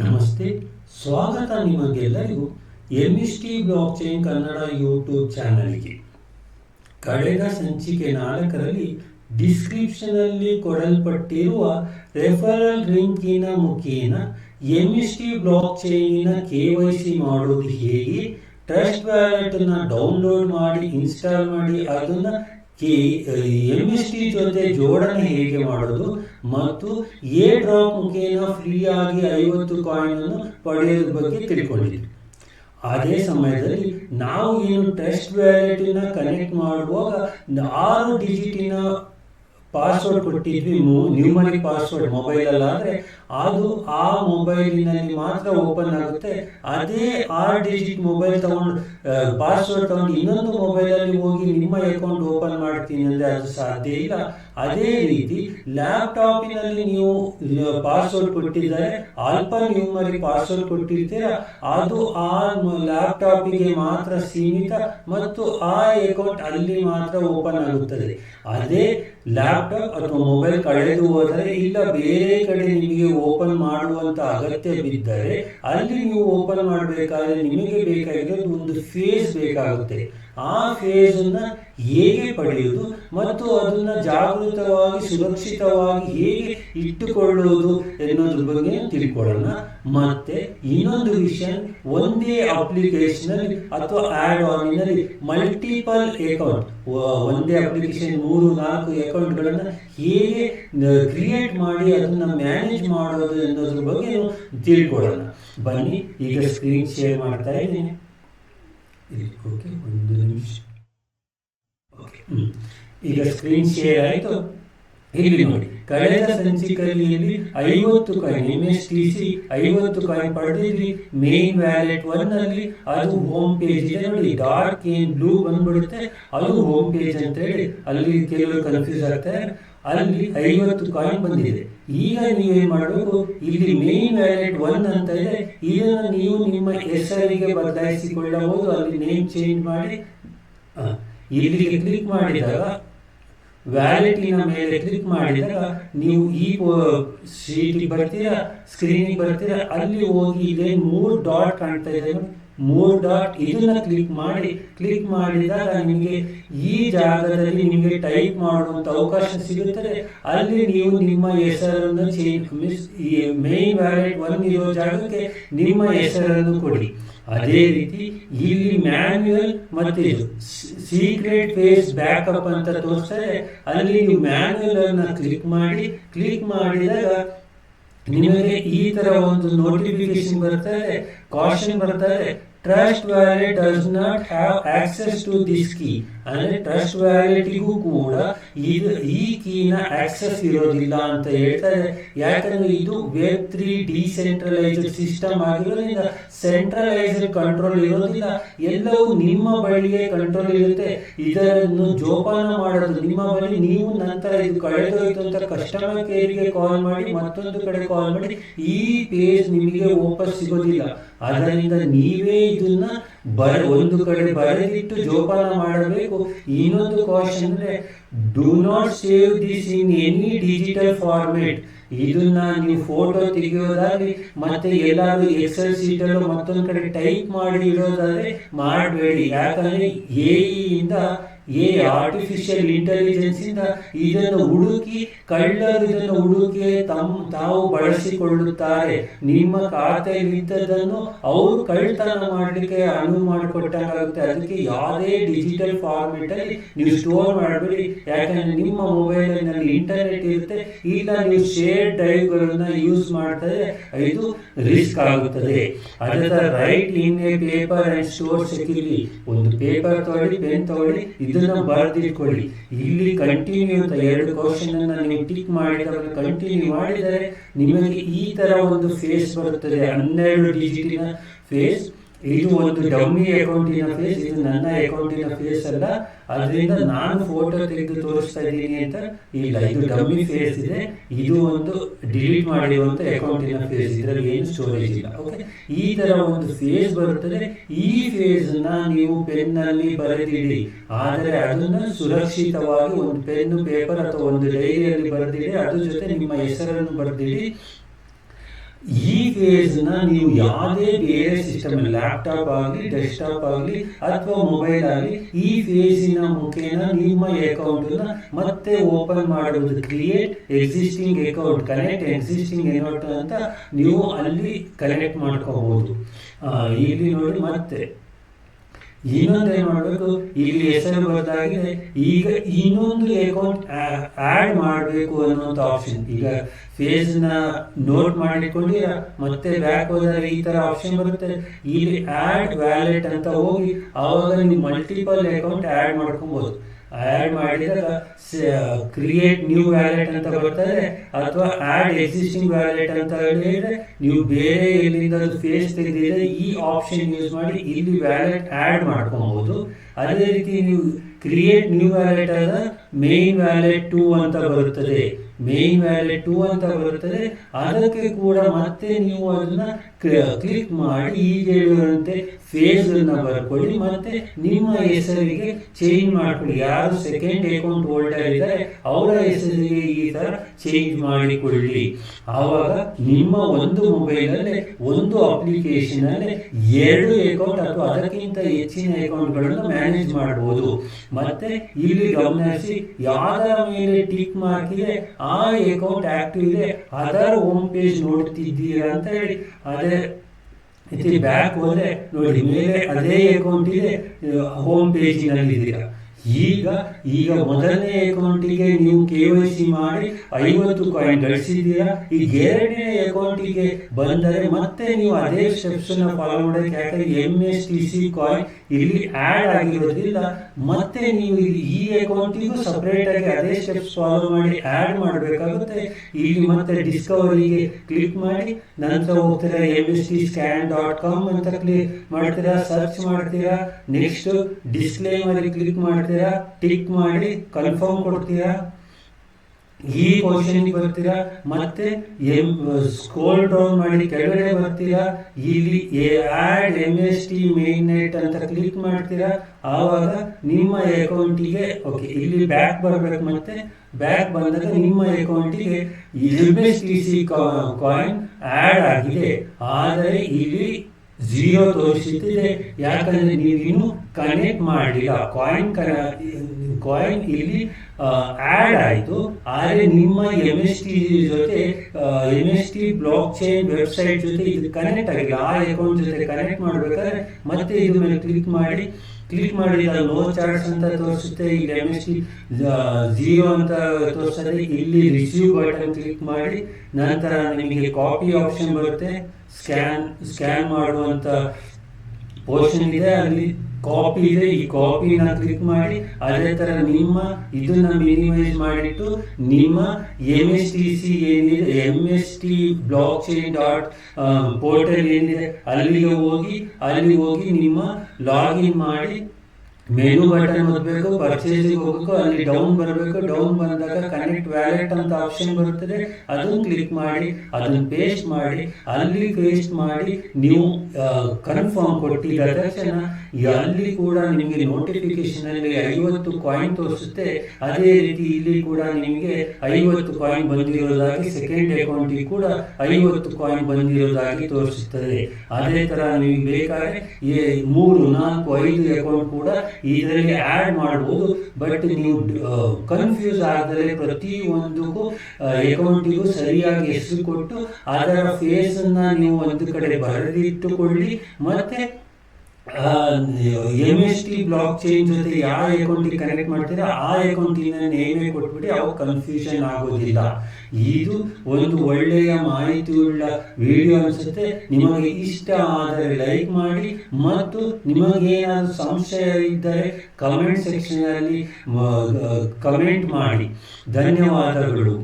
ನಮಸ್ತೆ, ಸ್ವಾಗತ ನಿಮಗೆಲ್ಲರಿಗೂ M S T blockchain Kannada YouTube ಚಾನಲ್ಗೆ. ಕಳೆದ ಸಂಚಿಕೆ ನಾಲ್ಕರಲ್ಲಿ ಡಿಸ್ಕ್ರಿಪ್ಷನಲ್ಲಿ ಕೊಡಲ್ಪಟ್ಟಿರುವ ರೆಫರಲ್ ಲಿಂಕಿನ ಮುಖೇನ ಎಂ ಎಸ್ ಟಿ ಬ್ಲಾಕ್ ಚೈನಿನ ಕೆ ವೈ ಸಿ ಮಾಡೋದು ಹೇಗೆ, ಟ್ರಸ್ಟ್ ವ್ಯಾಲೆಟನ್ನು ಡೌನ್ಲೋಡ್ ಮಾಡಿ, ಇನ್ಸ್ಟಾಲ್ ಮಾಡಿ, ಅದನ್ನು ಕೆ ಎಂ ಎಸ್ ಟಿ ಜೊತೆ ಜೋಡಣೆ ಹೇಗೆ ಮಾಡೋದು? ಮತ್ತು ಎ ಡ್ರಾಪ್ ಮುಖೇನ ಫ್ರೀ ಆಗಿ ಐವತ್ತು ಕಾಯಿನ್ ಅನ್ನು ಪಡೆಯೋದ್ರ ಬಗ್ಗೆ ತಿಳ್ಕೊಂಡಿದ್ವಿ. ಅದೇ ಸಮಯದಲ್ಲಿ ನಾವು ಏನು ಟೆಸ್ಟ್ ವ್ಯಾಲೆಟಿನ ಕನೆಕ್ಟ್ ಮಾಡುವಾಗ ಆರು ಡಿಜಿಟಿನ ಪಾಸ್ವರ್ಡ್ ಕೊಟ್ಟಿದ್ವಿ. ನ್ಯೂಮರಿಕ್ ಪಾಸ್ವರ್ಡ್ ಮೊಬೈಲಲ್ಲಾದರೆ ಅದು ಆ ಮೊಬೈಲಿನಲ್ಲಿ ಮಾತ್ರ ಓಪನ್ ಆಗುತ್ತೆ. ಅದೇ ಆರ್ ಡಿಜಿಟ್ ಮೊಬೈಲ್ ತಗೊಂಡು ಪಾಸ್ವರ್ಡ್ ತಗೊಂಡು ಇನ್ನೊಂದು ಮೊಬೈಲಲ್ಲಿ ಹೋಗಿ ನಿಮ್ಮ ಅಕೌಂಟ್ ಓಪನ್ ಮಾಡ್ತೀನಿ ಅಂದರೆ ಅದು ಸಾಧ್ಯ ಇಲ್ಲ. ಅದೇ ರೀತಿ ಲ್ಯಾಪ್ಟಾಪಿನಲ್ಲಿ ನೀವು ಪಾಸ್ವರ್ಡ್ ಕೊಟ್ಟಿದ್ದಾರೆ. ಅಲ್ಪ ನ್ಯೂಮರಿ ಪಾಸ್ವರ್ಡ್ ಕೊಟ್ಟಿರ್ತೀರ, ಅದು ಆ ಲ್ಯಾಪ್ಟಾಪಿಗೆ ಮಾತ್ರ ಸೀಮಿತ ಮತ್ತು ಆ ಅಕೌಂಟ್ ಅಲ್ಲಿ ಮಾತ್ರ ಓಪನ್ ಆಗುತ್ತದೆ. ಅದೇ ಲ್ಯಾಪ್ಟಾಪ್ ಅಥವಾ ಮೊಬೈಲ್ ಕಳೆದು ಹೋದರೆ ಇಲ್ಲ, ಬೇರೆ ಕಡೆ ನಿಮಗೆ ಓಪನ್ ಮಾಡುವಂತ ಅಗತ್ಯ ಬಿದ್ದರೆ ಅಲ್ಲಿ ನೀವು ಓಪನ್ ಮಾಡಬೇಕಾದ್ರೆ ನಿಮಗೆ ಬೇಕಾಗಿರೋದು ಒಂದು ಫೇಸ್ ಬೇಕಾಗುತ್ತೆ. ಆ ಫೇಸ್ ಅನ್ನ ಹೇಗೆ ಪಡೆಯುವುದು ಮತ್ತು ಅದನ್ನ ಜಾಗೃತವಾಗಿ, ಸುರಕ್ಷಿತವಾಗಿ ಹೇಗೆ ಇಟ್ಟುಕೊಳ್ಳುವುದು ಎನ್ನುವುದ್ರ ಬಗ್ಗೆ ತಿಳ್ಕೊಳ್ಳೋಣ. ಮತ್ತೆ ಇನ್ನೊಂದು ವಿಷಯ, ಒಂದೇ ಅಪ್ಲಿಕೇಶನ್ ಅಲ್ಲಿ ಅಥವಾ ಆಡ್ ಆನ್ನಲ್ಲಿ ಮಲ್ಟಿಪಲ್ ಅಕೌಂಟ್ ಒಂದೇ ಅಪ್ಲಿಕೇಶನ್ ಮೂರು, ನಾಲ್ಕು ಅಕೌಂಟ್ಗಳನ್ನು ಹೇಗೆ ಕ್ರಿಯೇಟ್ ಮಾಡಿ ಅದನ್ನ ಮ್ಯಾನೇಜ್ ಮಾಡೋದು ಎನ್ನುವುದ್ರ ಬಗ್ಗೆ ತಿಳ್ಕೊಳ್ಳೋಣ. ಬನ್ನಿ, ಈಗ ಸ್ಕ್ರೀನ್ ಶೇರ್ ಮಾಡ್ತಾ ಇದ್ದೀನಿ. ಓಕೆ ಒಂದು ನಿಮಿಷ. ಓಕೆ ಈಗ ಸ್ಕ್ರೀನ್ ಶೇರ್ ಆಯಿತು. ಇಲ್ಲಿ ನೋಡಿ. ಕಳೆದ ಸಂಚಿಕೆಯಲ್ಲಿ ಐವತ್ತು coin M S T C ಐವತ್ತು ಕಾಯಿನ್ ಪಡೆದಿದ್ವಿ. ಮೇನ್ ವ್ಯಾಲೆಟ್ ಒನ್ ಅಲ್ಲಿ ಅದು ಹೋಮ್ ಪೇಜ್ ಇದೆ ನೋಡಿ. ಡಾರ್ಕ್ ಏನ್ ಬ್ಲೂ ಬಂದ್ಬಿಡುತ್ತೆ. ಅದು ಹೋಮ್ ಪೇಜ್ ಅಂತ ಹೇಳಿ. ಅಲ್ಲಿ ಕೆಲವರು ಕನ್ಫ್ಯೂಸ್ ಆಗ್ತಾರೆ ಅಲ್ಲಿ ಐವತ್ತು ಕಾಯಿನ್ ಬಂದಿದೆ. ಈಗ ನೀವು ನೀವೇನ್ ಮಾಡಬೇಕು? ಇಲ್ಲಿ ಮೇನ್ ವ್ಯಾಲೆಟ್ ಒನ್ ಅಂತ ಇದೆ. ಇದನ್ನು ನೀವು ನಿಮ್ಮ ಹೆಸರಿಗೆ ಬದಲಾಯಿಸಿಕೊಳ್ಳಬಹುದು. ಅಲ್ಲಿ ನೇಮ್ ಚೇಂಜ್ ಮಾಡಿ. ಇಲ್ಲಿಗೆ ಕ್ಲಿಕ್ ಮಾಡಿದಾಗ ವ್ಯಾಲೆಟಿನ ಮೇಲೆ ಕ್ಲಿಕ್ ಮಾಡಿದಾಗ ನೀವು ಈ ಶೀಟಿಗೆ ಬರ್ತೀರಾ ಸ್ಕ್ರೀನಿಗೆ ಬರ್ತೀರಾ, ಅಲ್ಲಿ ಹೋಗಿ ಇದೆ ಮೂರು ಡಾಟ್ ಕಾಣ್ತಾ ಇದೆ ಮೂರು ಡಾಟ್ ಇದನ್ನ ಕ್ಲಿಕ್ ಮಾಡಿ ಕ್ಲಿಕ್ ಮಾಡಿದಾಗ ನಿಮಗೆ ಈ ಜಾಗದಲ್ಲಿ ನಿಮಗೆ ಟೈಪ್ ಮಾಡುವಂತ ಅವಕಾಶ ಸಿಗುತ್ತದೆ. ಅಲ್ಲಿ ನೀವು ನಿಮ್ಮ ಹೆಸರನ್ನು ಚೇಂಜ್ ಮಿಸ್ ಈ ಮೇನ್ ವ್ಯಾಲೆಟ್ ಒನ್ ಇರೋ ಜಾಗಕ್ಕೆ ನಿಮ್ಮ ಹೆಸರನ್ನು ಕೊಡಿ. ಅದೇ ರೀತಿ ಇಲ್ಲಿ ಮ್ಯಾನ್ಯುಯಲ್ ಮತ್ತೆ ಸೀಕ್ರೆಟ್ ಫೇಸ್ ಬ್ಯಾಕಪ್ ಅಂತ ತೋರಿಸ್ತಾರೆ. ಅಲ್ಲಿ ನೀವು ಮ್ಯಾನ್ಯುಯಲ್ ಅನ್ನು ಕ್ಲಿಕ್ ಮಾಡಿ ಕ್ಲಿಕ್ ಮಾಡಿದಾಗ ನಿಮಗೆ ಈ ತರ ಒಂದು ನೋಟಿಫಿಕೇಶನ್ ಬರ್ತದೆ ಕಾಶನ್ ಬರ್ತದೆ trust wallet does not have access to this key ಅಂದ್ರೆ ಟ್ರಸ್ಟ್ ವ್ಯಾಲೆಟಿಗೂ ಕೂಡ ಇದು ಈ ಕೀನ ಆಕ್ಸೆಸ್ ಇರೋದಿಲ್ಲ ಅಂತ ಹೇಳ್ತಾರೆ. ಯಾಕಂದ್ರೆ ಇದು ವೆಬ್ ತ್ರೀ ಡಿಸೆಂಟ್ರಲೈಸ್ಡ್ ಸಿಸ್ಟಮ್ ಆಗಿರೋದ್ರಿಂದ ಸೆಂಟ್ರಲೈಸ್ಡ್ ಕಂಟ್ರೋಲ್ ಇರೋದಿಲ್ಲ. ಎಲ್ಲವೂ ನಿಮ್ಮ ಬಳಿಗೆ ಕಂಟ್ರೋಲ್ ಇರುತ್ತೆ. ಇದನ್ನು ಜೋಪಾನ ಮಾಡೋದು ನಿಮ್ಮ ಬಳಿ, ನೀವು ನಂತರ ಇದು ಕಳೆದೋಯ್ತು ಅಂತ ಕಸ್ಟಮರ್ ಕೇರಿಗೆ ಕಾಲ್ ಮಾಡಿ ಮತ್ತೊಂದು ಕಡೆ ಕಾಲ್ ಮಾಡಿ, ಈ ಪೇಜ್ ನಿಮಗೆ ವಾಪಸ್ ಸಿಗೋದಿಲ್ಲ. ಅದರಿಂದ ನೀವೇ ಇದನ್ನ ಬರ, ಒಂದು ಕಡೆ ಬರೆದಿಟ್ಟು ಜೋಪಾನ ಮಾಡಬೇಕು. ಇನ್ನೊಂದು ಕಾಸ್ಟ್ ಅಂದ್ರೆ do not save this in any digital format ಇದನ್ನ ನೀವು ಫೋಟೋ ತೆಗೆಯೋದಾಗ್ಲಿ, ಮತ್ತೆ ಎಲ್ಲಾದ್ರೂ ಎಕ್ಸೆಲ್ ಶೀಟ್ ಅಲ್ಲೂ ಮತ್ತೊಂದು ಕಡೆ ಟೈಪ್ ಮಾಡಿ ಇಡೋದಾದ್ರೆ, ಮಾಡಬೇಡಿ. ಯಾಕಂದ್ರೆ ಎ ಇಂದ ಎ ಆರ್ಟಿಫಿಷಿಯಲ್ ಇಂಟೆಲಿಜೆನ್ಸ್ ಇಂದ ಇದನ್ನು ಹುಡುಕಿ, ಕಳ್ಳರು ಇದನ್ನು ಹುಡುಕಿ ತಮ್ಮ ತಾವು ಬಳಸಿಕೊಳ್ಳುತ್ತಾರೆ. ನಿಮ್ಮ ಖಾತೆಯಲ್ಲಿದ್ದದನ್ನು ಅವರು ಕಳ್ಳತನ ಮಾಡಲಿಕ್ಕೆ ಅನುವು ಮಾಡಿಕೊಟ್ಟಾಗುತ್ತೆ ಅದಕ್ಕೆ ಯಾವುದೇ ಡಿಜಿಟಲ್ ಫಾರ್ಮೆಟ್ ಅಲ್ಲಿ ನೀವು ಸ್ಟೋರ್ ಮಾಡಬೇಡಿ. ಯಾಕಂದ್ರೆ ನಿಮ್ಮ ಮೊಬೈಲ್ನಲ್ಲಿ ಇಂಟರ್ನೆಟ್ ಇರುತ್ತೆ. ಈಗ ನೀವು ಶೇರ್ ಡ್ರೈವ್ಗಳನ್ನ ಯೂಸ್ ಮಾಡ್ತಾರೆ ಇದು ರಿಸ್ಕ್ ಆಗುತ್ತದೆ. ಅದರ write in a paper and store security ಒಂದು ಪೇಪರ್ ತಗೊಳ್ಳಿ ಪೆನ್ ತಗೊಳ್ಳಿ ಇದನ್ನ ಬರೆದಿಟ್ಕೊಳ್ಳಿ. ಇಲ್ಲಿ ಕಂಟಿನ್ಯೂ ಅಂತ ಎರಡು ಕ್ವಶನ್ ಅನ್ನ ನೀವು ಟಿಕ್ ಮಾಡಿದಾಗ ಕಂಟಿನ್ಯೂ ಮಾಡಿದರೆ ನಿಮಗೆ ಈ ತರ ಒಂದು ಫೇಸ್ ಬರುತ್ತದೆ. ಹನ್ನೆರಡು ಡಿಜಿಟಿನ ಫೇಸ್ ಇದು ಒಂದು ಡಮ್ಮಿ ಅಕೌಂಟಿನ ಫೇಸ್ ಇದು ನನ್ನ ಅಕೌಂಟಿನ ಫೇಸ್ ಅಲ್ಲ. ಅದರಿಂದ ನಾನು ಫೋಟೋ ತೆಗೆದು ತೋರಿಸ್ತಾ ಇದ್ದೀನಿ ಅಂತ ಇಲ್ಲ ಇದು ಡಮ್ಮಿ ಫೇಸ್ ಇದೆ. ಇದು ಒಂದು ಡಿಲೀಟ್ ಮಾಡಿರುವಂತ ಅಕೌಂಟಿನ ಫೇಸ್ ಇದರಲ್ಲಿ ಏನು ಸ್ಟೋರೇಜ್ ಇಲ್ಲ. ಓಕೆ ಈ ತರ ಒಂದು ಫೇಸ್ ಬರುತ್ತದೆ. ಈ ಫೇಸ್ನ ನೀವು ಪೆನ್ನಲ್ಲಿ ಬರೆದಿಡಿ. ಆದರೆ ಅದನ್ನ ಸುರಕ್ಷಿತವಾಗಿ ಒಂದು ಪೆನ್ ಪೇಪರ್ ಅಥವಾ ಒಂದು ಡೈರಿಯಲ್ಲಿ ಬರೆದಿಡಿ. ಅದ್ರ ಜೊತೆ ನಿಮ್ಮ ಹೆಸರನ್ನು ಬರೆದಿಡಿ. ಈ ಫೇಸ್ನ ನೀವು ಯಾವುದೇ ಬೇರೆ ಸಿಸ್ಟಮ್ ಲ್ಯಾಪ್ಟಾಪ್ ಆಗಲಿ ಡೆಸ್ಕ್ಟಾಪ್ ಆಗಲಿ, ಅಥವಾ ಮೊಬೈಲ್ ಆಗಲಿ, ಈ ಫೇಸಿನ ಮುಖೇನ ನಿಮ್ಮ ಅಕೌಂಟ್ನ ಮತ್ತೆ ಓಪನ್ ಮಾಡುವುದು create existing account connect existing account ಅಂತ ನೀವು ಅಲ್ಲಿ ಕನೆಕ್ಟ್ ಮಾಡ್ಕೋಬಹುದು ಇಲ್ಲಿ ನೋಡಿ ಮತ್ತೆ. ಇನ್ನೊಂದೇನು ಮಾಡಬೇಕು. ಇಲ್ಲಿ ಹೆಸರು ಗೊತ್ತಾಗಿದೆ ಈಗ ಇನ್ನೊಂದು ಅಕೌಂಟ್ ಆಡ್ ಮಾಡಬೇಕು ಅನ್ನೋಂಥ ಆಪ್ಷನ್ ಈಗ ಫೇಸ್ನ ನೋಟ್ ಮಾಡಿಕೊಂಡು ಮತ್ತೆ ಬ್ಯಾಕ್ ಹೋದರೆ ಈ ತರ ಆಪ್ಷನ್ ಬರುತ್ತೆ. ಇಲ್ಲಿ ಆಡ್ ವ್ಯಾಲೆಟ್ ಅಂತ ಹೋಗಿ, ಅವಾಗ ನೀವು ಮಲ್ಟಿಪಲ್ ಅಕೌಂಟ್ ಆಡ್ ಮಾಡ್ಕೊಬಹುದು ಆಡ್ ಮಾಡಿದಾಗ ಕ್ರಿಯೇಟ್ ನ್ಯೂ ವ್ಯಾಲೆಟ್ ಅಂತ ಬರ್ತದೆ, ಅಥವಾ ಆಡ್ ಎಕ್ಸಿಸ್ಟಿಂಗ್ ವ್ಯಾಲೆಟ್ ಅಂತ ಹೇಳಿದ್ರೆ, ನೀವು ಬೇರೆ ಎಲ್ಲಿಂದ ಫೇಸ್ ತೆಗೆದಿದ್ರೆ ಈ ಆಪ್ಷನ್ ಯೂಸ್ ಮಾಡಿ ಇಲ್ಲಿ ವ್ಯಾಲೆಟ್ ಆಡ್ ಮಾಡ್ಕೊಬಹುದು. ಅದೇ ರೀತಿ ನೀವು ಕ್ರಿಯೇಟ್ ನ್ಯೂ ವ್ಯಾಲೆಟ್ ಆದ ಮೇನ್ ವ್ಯಾಲೆಟ್ ಟೂ ಅಂತ ಬರುತ್ತದೆ. ಮೇನ್ ವ್ಯಾಲೆಟ್ ಟೂ ಅಂತ ಬರುತ್ತದೆ. ಅದಕ್ಕೆ ಕೂಡ ಮತ್ತೆ ನೀವು ಅದನ್ನ ಕ್ಲಿಕ್ ಮಾಡಿ ಈಗ ಹೇಳುವಂತೆ ಫೇಸ್ ಬರ್ಕೊಳ್ಳಿ. ಮತ್ತೆ ನಿಮ್ಮ ಹೆಸರಿಗೆ ಚೇಂಜ್ ಮಾಡ್ಕೊಳ್ಳಿ. ಯಾರು ಸೆಕೆಂಡ್ ಅಕೌಂಟ್ ಹೋಲ್ಡರ್ ಇದ್ದಾರೆ, ಅವರ ಹೆಸರಿಗೆ ಈ ತರ ಚೇಂಜ್ ಮಾಡಿಕೊಳ್ಳಿ. ಆವಾಗ ನಿಮ್ಮ ಒಂದು ಮೊಬೈಲ್ ಒಂದು ಅಪ್ಲಿಕೇಶನ್ ಅಲ್ಲಿ ಎರಡು ಅಕೌಂಟ್ ಅಥವಾ ಅದಕ್ಕಿಂತ ಹೆಚ್ಚಿನ ಅಕೌಂಟ್ಗಳನ್ನು ಮ್ಯಾನೇಜ್ ಮಾಡಬಹುದು ಮತ್ತೆ ಇಲ್ಲಿ ಗಮನಿಸಿ ಯಾವ್ದರ ಮೇಲೆ ಟಿಕ್ ಮಾರ್ಕ್ ಇದೆ ಆ ಅಕೌಂಟ್ ಆಕ್ಟಿವ್ ಇದೆ, ಅದರ ಹೋಮ್ ಪೇಜ್ ನೋಡ್ತಿದ್ದೀರಾ ಅಂತ ಹೇಳಿ. ಅದೇ ಇತಿ ಬ್ಯಾಕ್ ಹೋದ್ರೆ ನೋಡಿ, ಮೇಲೆ ಅದೇ ಅಕೌಂಟ್ ಇದೆ ಹೋಮ್ ಪೇಜಿನಲ್ಲಿ ಇದ್ದೀರಾ ಈಗ ಈಗ ಮೊದಲನೇ ಅಕೌಂಟಿಗೆ ನೀವು ಕೆ ವೈ ಸಿ ಮಾಡಿ ಐವತ್ತು ಕಾಯಿನ್ ಗಳಿಸಿದ್ದೀರಾ ಈಗ ಎರಡನೇ ಅಕೌಂಟಿಗೆ ಬಂದರೆ ಮತ್ತೆ ನೀವು ಅದೇ ಸ್ಟೆಪ್ಸ್ನ ಫಾಲೋ ಮಾಡೋಕೆ ಯಾಕಂದ್ರೆ M S T C coin ಇಲ್ಲಿ ಆಡ್ ಆಗಿರೋದಿಲ್ಲ ಮತ್ತೆ ನೀವು ಇಲ್ಲಿ ಈ ಅಕೌಂಟಿಗೂ ಸಪ್ರೇಟ್ ಆಗಿ ಅದೇ ಸ್ಟೆಪ್ಸ್ ಫಾಲೋ ಮಾಡಿ ಆಡ್ ಮಾಡಬೇಕಾಗುತ್ತೆ. ಇಲ್ಲಿ ಮತ್ತೆ ಡಿಸ್ಕವರಿಗೆ ಕ್ಲಿಕ್ ಮಾಡಿ, ನಂತರ ಹೋಗ್ತೀರಾ M S T scan dot com ಅಂತ ಕ್ಲಿಕ್ ಮಾಡ್ತೀರಾ ಸರ್ಚ್ ಮಾಡ್ತೀರಾ ನೆಕ್ಸ್ಟ್ ಡಿಸ್ಪ್ಲೇ ಮೇಲೆ ಕ್ಲಿಕ್ ಮಾಡ್ತೀರಾ ಟಿಕ್ ಮಾಡಿ ಕನ್ಫರ್ಮ್ ಕೊಡ್ತೀರಾ? ಈ ಪೊಸಿಷನ್ ಬರ್ತೀರಾ? ಮತ್ತೆ ಎಂ ಸ್ಕೋಲ್ ಡೌನ್ ಮಾಡಿ ಕೆಳಗಡೆ ಬರ್ತೀರಾ? ಇಲ್ಲಿ M S T main net ಅಂತ ಕ್ಲಿಕ್ ಮಾಡ್ತೀರಾ? ಆವಾಗ ನಿಮ್ಮ ಅಕೌಂಟಿಗೆ ಓಕೆ ಇಲ್ಲಿ ಬ್ಯಾಕ್ ಬರಬೇಕು ಮತ್ತೆ. ಬ್ಯಾಕ್ ಬಂದಾಗ ನಿಮ್ಮ ಅಕೌಂಟಿಗೆ M S T C coin add ಆಗಿದೆ. ಆದರೆ ಇಲ್ಲಿ ಝೀರೋ ತೋರಿಸುತ್ತಿದೆ ಯಾಕಂದ್ರೆ ನೀವು ಇನ್ನೂ ಕನೆಕ್ಟ್ ಮಾಡಿಲ್ಲ. ಕಾಯಿನ್ ಕಾಯಿನ್ ಇಲ್ಲಿ ಆಡ್ ಆಯಿತು. ಆದರೆ ನಿಮ್ಮ ಎಂ ಎಸ್ ಟಿ ಜೊತೆ M S T blockchain website ಜೊತೆ ಇದು ಕನೆಕ್ಟ್ ಆಗಿಲ್ಲ. ಆ ಅಕೌಂಟ್ ಜೊತೆ ಕನೆಕ್ಟ್ ಮಾಡಬೇಕಾದ್ರೆ ಮತ್ತೆ ಇದ್ರ ಮೇಲೆ ಕ್ಲಿಕ್ ಮಾಡಿ. ಕ್ಲಿಕ್ ಮಾಡಿದ ಲೋ ಚಾರ್ಟ್ಸ್ ಅಂತ ತೋರಿಸುತ್ತೆ. ಈ ಎಂ ಎಸ್ ಟಿ ಝೀರೋ ಅಂತ ತೋರಿಸ್ತದೆ ಇಲ್ಲಿ ರಿಸೀವ್ ಬಟನ್ ಕ್ಲಿಕ್ ಮಾಡಿ, ನಂತರ ನಿಮಗೆ ಕಾಪಿ ಆಪ್ಷನ್ ಬರುತ್ತೆ. ಸ್ಕ್ಯಾನ್ ಸ್ಕ್ಯಾನ್ ಮಾಡುವಂತ ಪೋರ್ಷನ್ ಇದೆ, ಅಲ್ಲಿ ಕಾಪಿ ಇದೆ. ಈ ಕಾಪಿನ ಕ್ಲಿಕ್ ಮಾಡಿ, ಅದೇ ತರ ನಿಮ್ಮ ಇದನ್ನ ಮಿನಿಮೈಸ್ ಮಾಡಿಟ್ಟು ನಿಮ್ಮ ಎಂ ಎಸ್ ಟಿ ಸಿ ಏನಿದೆ M S T blockchain dot portal ಏನಿದೆ, ಅಲ್ಲಿಗೆ ಹೋಗಿ, ಅಲ್ಲಿ ಹೋಗಿ ನಿಮ್ಮ ಲಾಗಿನ್ ಮಾಡಿ ಮೆನು ಬಟನ್ ಓದಬೇಕು ಪರ್ಚೇಸಿಗೆ ಹೋಗಬೇಕು, ಅಲ್ಲಿ ಡೌನ್ ಬರಬೇಕು ಡೌನ್ ಬಂದಾಗ ಕನೆಕ್ಟ್ ವ್ಯಾಲೆಟ್ ಅಂತ ಆಪ್ಷನ್ ಬರುತ್ತದೆ. ಅದನ್ನು ಕ್ಲಿಕ್ ಮಾಡಿ, ಅದನ್ನು ಪೇಸ್ಟ್ ಮಾಡಿ, ಅಲ್ಲಿ ಪೇಸ್ಟ್ ಮಾಡಿ, ನೀವು ಕನ್ಫರ್ಮ್ ಕೊಟ್ಟಿದ ತಕ್ಷಣ ಅಲ್ಲಿ ಕೂಡ ನಿಮಗೆ ನೋಟಿಫಿಕೇಶನ್ ಅಲ್ಲಿ ಐವತ್ತು ಕಾಯಿನ್ ತೋರಿಸುತ್ತೆ. ಅದೇ ರೀತಿ ಇಲ್ಲಿ ಕೂಡ ನಿಮಗೆ ಐವತ್ತು ಕಾಯಿನ್ ಬಂದಿರೋದಾಗಿ ಸೆಕೆಂಡ್ ಅಕೌಂಟಿಗೆ ಕೂಡ ಐವತ್ತು ಕಾಯಿನ್ ಬಂದಿರೋದಾಗಿ ತೋರಿಸುತ್ತದೆ. ಅದೇ ತರ ನೀವು ಬೇಕಾದ್ರೆ ಮೂರು, ನಾಲ್ಕು, ಐದು ಅಕೌಂಟ್ ಕೂಡ ಇದರಲ್ಲಿ ಆಡ್ ಮಾಡ್ಬೋದು. ಬಟ್ ನೀವು ಕನ್ಫ್ಯೂಸ್ ಆದರೆ ಪ್ರತಿಯೊಂದಕ್ಕೂ ಅಕೌಂಟಿಗೂ ಸರಿಯಾಗಿ ಹೆಸರು ಕೊಟ್ಟು, ಅದರ ಫೇಸನ್ನು ನೀವು ಒಂದು ಕಡೆ ಬರೆದಿಟ್ಟುಕೊಳ್ಳಿ. ಮತ್ತೆ M S T blockchain ಜೊತೆ ಯಾವ ಅಕೌಂಟಿಗೆ ಕನೆಕ್ಟ್ ಮಾಡ್ತೀರಾ, ಆ ಅಕೌಂಟಿನ ನೇಮೇ ಕೊಟ್ಬಿಟ್ಟು ಯಾವ ಕನ್ಫ್ಯೂಷನ್ ಆಗೋದಿಲ್ಲ. ಇದು ಒಂದು ಒಳ್ಳೆಯ ಮಾಹಿತಿಯುಳ್ಳ ವಿಡಿಯೋ ಅನಿಸುತ್ತೆ. ನಿಮಗೆ ಇಷ್ಟ ಆದರೆ ಲೈಕ್ ಮಾಡಿ ಮತ್ತು ನಿಮಗೇನಾದರೂ ಸಂಶಯ ಇದ್ದರೆ ಕಮೆಂಟ್ ಸೆಕ್ಷನ್ ಅಲ್ಲಿ ಕಮೆಂಟ್ ಮಾಡಿ. ಧನ್ಯವಾದಗಳು.